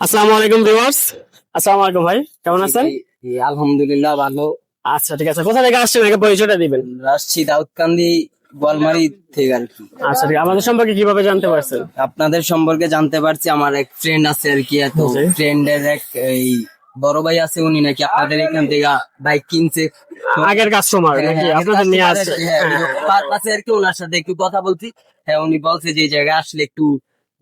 আসসালামু আলাইকুম ভিউয়ার্স। আসসালামু আলাইকুম ভাই কেমন আছেন? আলহামদুলিল্লাহ ভালো। আচ্ছা ঠিক আছে। কোথা থেকে আসছেন? আগে পরিচয়টা দিবেন। আসছি দাউদকান্দি গোয়ালমারি থেকে আর কি। আচ্ছা ঠিক। আমাদের সম্পর্কে কীভাবে জানতে পারছেন? আপনাদের সম্পর্কে জানতে পারছি আমার এক ফ্রেন্ড আছে আর কি এত। ফ্রেন্ডের এক এই বড় ভাই আছে উনি নাকি আপনাদের এখান থেকে বাইক কিনছে। আগের কাস্টমার হ্যাঁ, নাকি? হ্যাঁ, আপনাদের নিয়ে আসছে। হ্যাঁ, পারপাসে আর কি ওনার সাথে একটু কথা বলছি। হ্যাঁ উনি বলছে যে এই জায়গায় আসলে একটু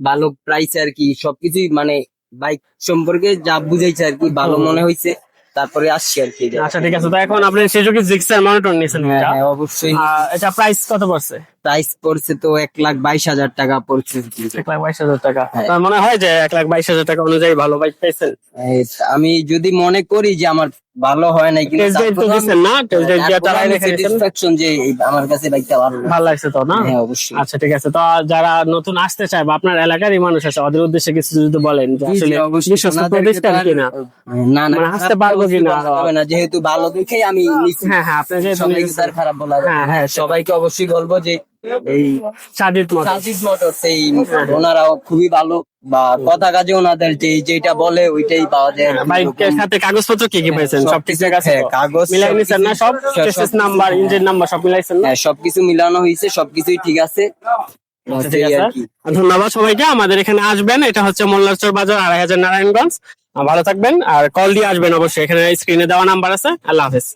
ভালো প্রাইস আর কি সবকিছুই মানে বাইক সম্পর্কে যা বুঝাইছে আর কি ভালো মনে হয়েছে তারপরে আসছি আর কি। আচ্ছা ঠিক আছে। তো এখন আপনি সুজুকি জিক্সার মনিটর নিয়েছেন হ্যাঁ হ্যাঁ অবশ্যই। আচ্ছা এটা প্রাইস কত পড়ছে? প্রাইস পড়ছে তো এক লাখ বাইশ হাজার টাকা পড়ছে। এক লাখ বাইশ হাজার টাকা। হ্যাঁ। মনে হয় যে এক লাখ বাইশ হাজার টাকা অনুযায়ী ভালো বাইক পাইছেন? আমি যদি মনে করি যে আমার ভালো হয় নাই কিন্তু স্যাটিসফ্যাকশন যে আমার কাছে বাইকটা ভালো ভালো লাগছে তো না? হ্যাঁ অবশ্যই। আচ্ছা ঠিক আছে। তো যারা নতুন আসতে চায় বা আপনার এলাকারই মানুষ আছে ওদের উদ্দেশ্যে কিছু যদি বলেন যে আসলে অবশ্যই। বিশ্বস্ত প্রতিষ্ঠান কিনা? না না মানে খারাপ পারব কিনা? যাবে না। যেহেতু ভালো দেখেই আমি হ্যাঁ হ্যাঁ আপনি যেহেতু খারাপ বলা হ্যাঁ, হ্যাঁ, সবাইকে অবশ্যই বলব যে এই সাজিদ সাজিদ মোটরস এই ওনারাও খুবই ভালো বা কথা কাজে ওনাদের যে যেটা বলে ওইটাই পাওয়া যায়। বাইকের সাথে কাগজপত্র কি কি পাইছেন? সব ঠিক আছে হ্যাঁ, কাগজ মিলাই নিছেন না সব? চেসিস নাম্বার ইঞ্জিন নাম্বার সব মিলাইছেন না? হ্যাঁ সবকিছু মিলানো হয়েছে সবকিছুই ঠিক আছে। আচ্ছা, ধন্যবাদ সবাইকে আমাদের এখানে আসবেন। এটা হচ্ছে মোল্লারচর বাজার আড়াই হাজার নারায়ণগঞ্জ। ভালো থাকবেন আর কল দিয়ে আসবেন অবশ্যই। এখানে স্ক্রিনে দেওয়া নাম্বার আছে। আল্লাহ হাফেজ।